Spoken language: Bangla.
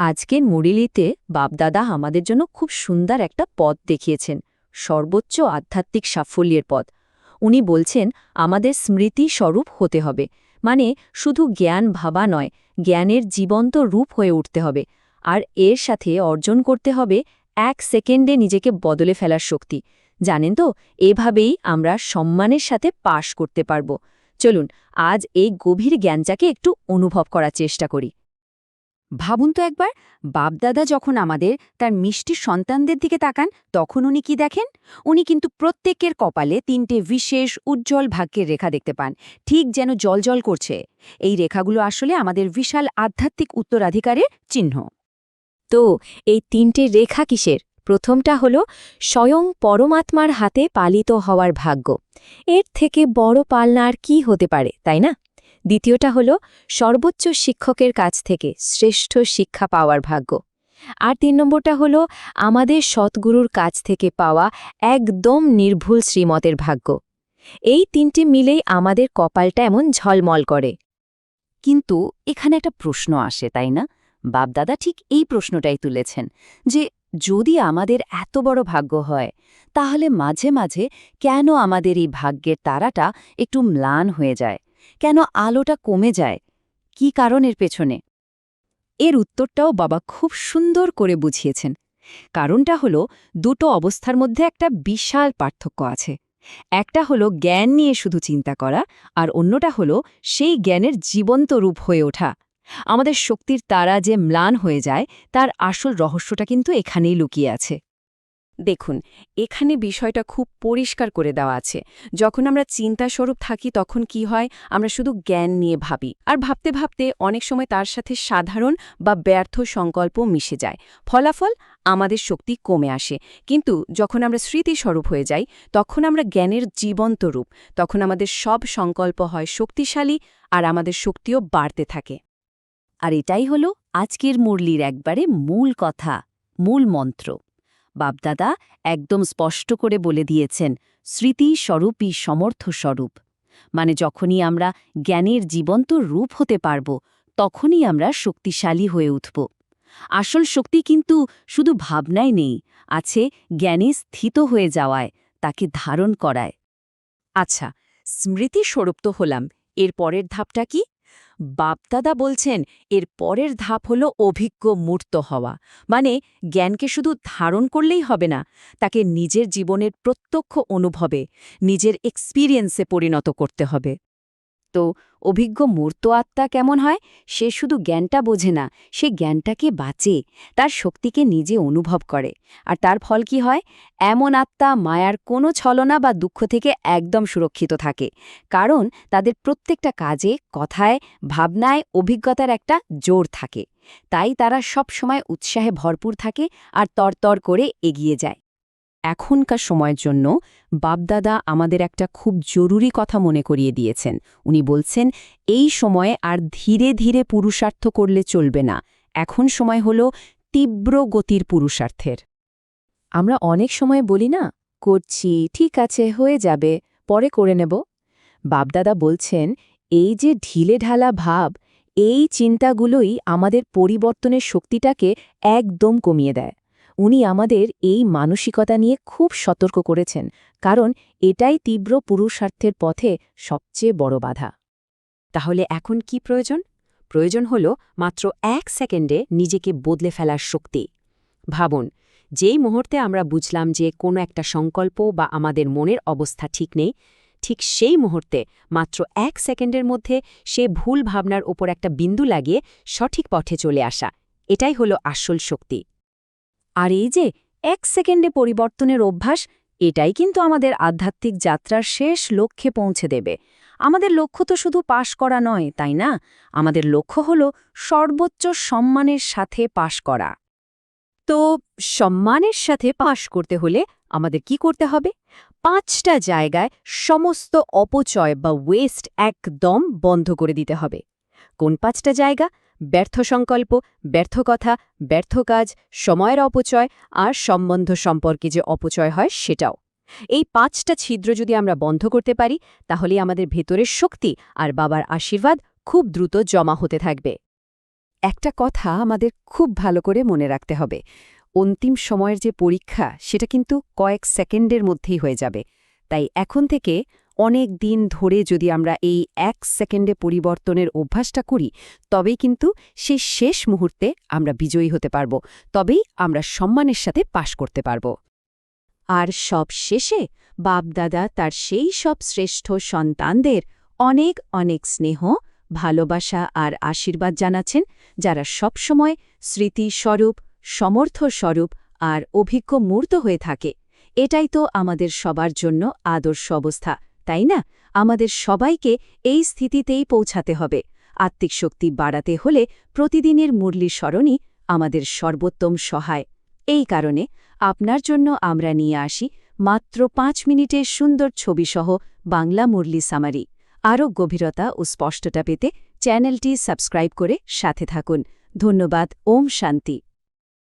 আজকের মুরিলিতে বাপদাদা আমাদের জন্য খুব সুন্দর একটা পথ দেখিয়েছেন, সর্বোচ্চ আধ্যাত্মিক সাফল্যের পথ। উনি বলছেন, আমাদের স্মৃতি স্বরূপ হতে হবে। মানে শুধু জ্ঞান ভাবা নয়, জ্ঞানের জীবন্ত রূপ হয়ে উঠতে হবে। আর এর সাথে অর্জন করতে হবে এক সেকেন্ডে নিজেকে বদলে ফেলার শক্তি। জানেন তো, এভাবেই আমরা সম্মানের সাথে পাশ করতে পারব। চলুন, আজ এই গভীর জ্ঞানটাকে একটু অনুভব করার চেষ্টা করি। ভাবুন তো একবার, বাপদাদা যখন আমাদের, তার মিষ্টি সন্তানদের দিকে তাকান, তখন উনি কি দেখেন? উনি কিন্তু প্রত্যেকের কপালে তিনটে বিশেষ উজ্জ্বল ভাগ্যের রেখা দেখতে পান, ঠিক যেন জলজল করছে। এই রেখাগুলো আসলে আমাদের বিশাল আধ্যাত্মিক উত্তরাধিকারের চিহ্ন। তো, এই তিনটে রেখা কিসের? প্রথমটা হল, স্বয়ং পরমাত্মার হাতে পালিত হওয়ার ভাগ্য। এর থেকে বড় পালনা আর কি হতে পারে, তাই না? দ্বিতীয়টা হল, সর্বোচ্চ শিক্ষকের কাছ থেকে শ্রেষ্ঠ শিক্ষা পাওয়ার ভাগ্য। আর তিন নম্বরটা হল, আমাদের সৎগুরুর কাছ থেকে পাওয়া একদম নির্ভুল শ্রীমতের ভাগ্য। এই তিনটি মিলেই আমাদের কপালটা এমন ঝলমল করে। কিন্তু এখানে একটা প্রশ্ন আসে, তাই না? বাপদাদা ঠিক এই প্রশ্নটাই তুলেছেন, যে যদি আমাদের এত বড় ভাগ্য হয়, তাহলে মাঝে মাঝে কেন আমাদের এই ভাগ্যের তারাটা একটু ম্লান হয়ে যায়? কেন আলোটা কমে যায়? কি কারণের পেছনে? এর উত্তরটাও বাবা খুব সুন্দর করে বুঝিয়েছেন। কারণটা হল, দুটো অবস্থার মধ্যে একটা বিশাল পার্থক্য আছে। একটা হলো জ্ঞান নিয়ে শুধু চিন্তা করা, আর অন্যটা হলো সেই জ্ঞানের জীবন্ত রূপ হয়ে ওঠা। আমাদের শক্তির তারা যে ম্লান হয়ে যায়, তার আসল রহস্যটা কিন্তু এখানেই লুকিয়ে আছে। দেখুন, এখানে বিষয়টা খুব পরিষ্কার করে দেওয়া আছে। যখন আমরা চিন্তাস্বরূপ থাকি, তখন কি হয়? আমরা শুধু জ্ঞান নিয়ে ভাবি। আর ভাবতে ভাবতে অনেক সময় তার সাথে সাধারণ বা ব্যর্থ সংকল্প মিশে যায়। ফলাফল আমাদের শক্তি কমে আসে। কিন্তু যখন আমরা স্মৃতিস্বরূপ হয়ে যাই, তখন আমরা জ্ঞানের জীবন্ত রূপ, তখন আমাদের সব সংকল্প হয় শক্তিশালী আর আমাদের শক্তিও বাড়তে থাকে। আর এটাই হল আজকের মুরলির একবারে মূল কথা, মূল মন্ত্র। বাপদাদা একদম স্পষ্ট করে বলে দিয়েছেন, স্মৃতি স্বরূপই সমর্থ স্বরূপ। মানে যখনই আমরা জ্ঞানের জীবন্ত রূপ হতে পারব, তখনই আমরা শক্তিশালী হয়ে উঠব। আসল শক্তি কিন্তু শুধু ভাবনায় নেই, আছে জ্ঞানে স্থিত হয়ে যাওয়ায়, তাকে ধারণ করায়। আচ্ছা স্মৃতি স্বরূপ তো হলাম, এর পরের ধাপটা কি? বাপদাদা বলছেন, এর পরের ধাপ হল অভিজ্ঞ মূর্ত হওয়া। মানে জ্ঞানকে শুধু ধারণ করলেই হবে না, তাকে নিজের জীবনের প্রত্যক্ষ অনুভবে, নিজের এক্সপিরিয়েন্সে পরিণত করতে হবে। তো অভিজ্ঞ মূর্ত আত্মা কেমন হয়? সে শুধু জ্ঞানটা বোঝে না, সে জ্ঞানটাকে বাঁচে, তার শক্তিকে নিজে অনুভব করে। আর তার ফল কি হয়? এমন আত্মা মায়ার কোনো ছলনা বা দুঃখ থেকে একদম সুরক্ষিত থাকে, কারণ তাদের প্রত্যেকটা কাজে, কথায়, ভাবনায় অভিজ্ঞতার একটা জোর থাকে। তাই তারা সব সময় উৎসাহে ভরপুর থাকে আর তরতর করে এগিয়ে যায়। এখনকার সময়ের জন্য বাপদাদা আমাদের একটা খুব জরুরি কথা মনে করিয়ে দিয়েছেন। উনি বলছেন, এই সময়ে আর ধীরে ধীরে পুরুষার্থ করলে চলবে না। এখন সময় হল তীব্র গতির পুরুষার্থের। আমরা অনেক সময় বলি না, করছি, ঠিক আছে, হয়ে যাবে, পরে করে নেব। বাপদাদা বলছেন, এই যে ঢিলে ঢালা ভাব, এই চিন্তাগুলোই আমাদের পরিবর্তনের শক্তিটাকে একদম কমিয়ে দেয়। উনি আমাদের এই মানসিকতা নিয়ে খুব সতর্ক করেছেন, কারণ এটাই তীব্র পুরুষার্থের পথে সবচেয়ে বড় বাধা। তাহলে এখন কি প্রয়োজন? প্রয়োজন হল মাত্র এক সেকেন্ডে নিজেকে বদলে ফেলার শক্তি। ভাবুন, যেই মুহূর্তে আমরা বুঝলাম যে কোনো একটা সংকল্প বা আমাদের মনের অবস্থা ঠিক নেই, ঠিক সেই মুহূর্তে মাত্র এক সেকেন্ডের মধ্যে সে ভুল ভাবনার ওপর একটা বিন্দু লাগিয়ে সঠিক পথে চলে আসা। এটাই হলো আসল শক্তি। আর এই যে, এক সেকেন্ডে পরিবর্তনের অভ্যাস, এটাই কিন্তু আমাদের আধ্যাত্মিক যাত্রার শেষ লক্ষ্যে পৌঁছে দেবে। আমাদের লক্ষ্য তো শুধু পাশ করা নয়, তাই না? আমাদের লক্ষ্য হল সর্বোচ্চ সম্মানের সাথে পাশ করা। তো সম্মানের সাথে পাশ করতে হলে আমাদের কি করতে হবে? পাঁচটা জায়গায় সমস্ত অপচয় বা ওয়েস্ট একদম বন্ধ করে দিতে হবে। কোন পাঁচটা জায়গা? ব্যর্থ সংকল্প, ব্যর্থ কথা, ব্যর্থ কাজ, সময়ের অপচয় আর সম্বন্ধ সম্পর্কে যে অপচয় হয় সেটাও। এই পাঁচটা ছিদ্র যদি আমরা বন্ধ করতে পারি, তাহলে আমাদের ভেতরের শক্তি আর বাবার আশীর্বাদ খুব দ্রুত জমা হতে থাকবে। একটা কথা আমাদের খুব ভালো করে মনে রাখতে হবে। অন্তিম সময়ের যে পরীক্ষা, সেটা কিন্তু কয়েক সেকেন্ডের মধ্যেই হয়ে যাবে। তাই এখন থেকে অনেক দিন ধরে যদি আমরা এই এক সেকেন্ডে পরিবর্তনের অভ্যাসটা করি, তবেই কিন্তু সেই শেষ মুহূর্তে আমরা বিজয়ী হতে পারব, তবেই আমরা সম্মানের সাথে পাশ করতে পারব। আর সব শেষে বাপদাদা তার সেই সব শ্রেষ্ঠ সন্তানদের অনেক অনেক স্নেহ, ভালোবাসা আর আশীর্বাদ জানাচ্ছেন, যারা সবসময় স্মৃতিস্বরূপ, সমর্থস্বরূপ আর অভিজ্ঞ মূর্ত হয়ে থাকে। এটাই তো আমাদের সবার জন্য আদর্শ অবস্থা। তাই না? আমাদের সবাইকে এই স্থিতিতেই পৌঁছাতে হবে। আত্মিক শক্তি বাড়াতে হলে প্রতিদিনের মুরলি স্মরণই আমাদের সর্বোত্তম সহায়। এই কারণে আপনার জন্য আমরা নিয়ে আসি মাত্র পাঁচ মিনিটের সুন্দর ছবিসহ বাংলা মুরলি সামারি। আরও গভীরতা ও স্পষ্টতা পেতে চ্যানেলটি সাবস্ক্রাইব করে সাথে থাকুন। ধন্যবাদ, ওম শান্তি।